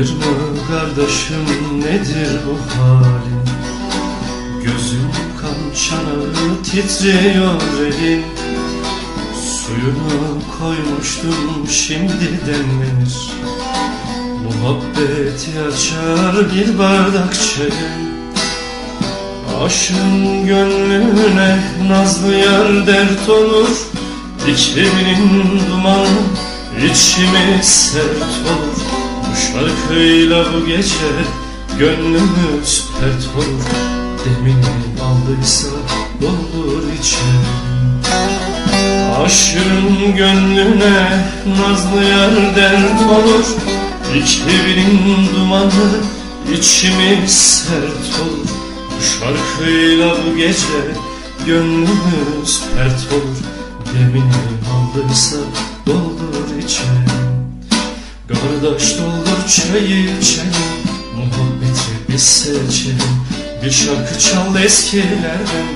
Ayırma kardeşim nedir bu halin Gözüm kan çanağı titriyor elin Suyunu koymuştum şimdi demlenir Muhabbeti açar bir bardak çayın Aşığın gönlüne nazlı yar dert olur. İkliminin dumanı içimi sert olur Bu şarkıyla bu gece gönlümüz pert olur. Demini aldıysa doldur içeri Aşığın gönlüne nazlı yar dert olur. İkliminin dumanı içimi sert olur. Bu şarkıyla bu gece gönlümüz pert olur. Demini aldıysa doldur içeri Kardeş doldur çayı çayı Muhabbeti biz seçelim. Bir şarkı çal eskilerden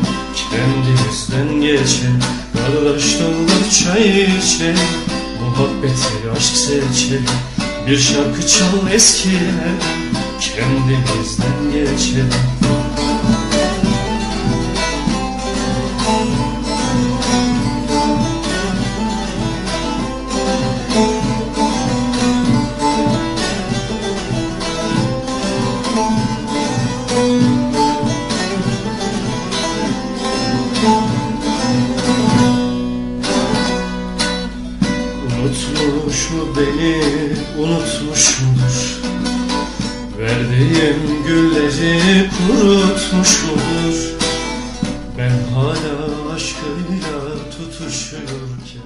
Kendimizden geçelim. Kardeş doldur çayı içelim Muhabbeti aşk seçelim. Bir şarkı çal eskilerden Kendimizden geçelim Unutmuş mu beni, unutmuş mudur? Verdiğim gülleri kurutmuş mudur? Ben hala aşkıyla tutuşurken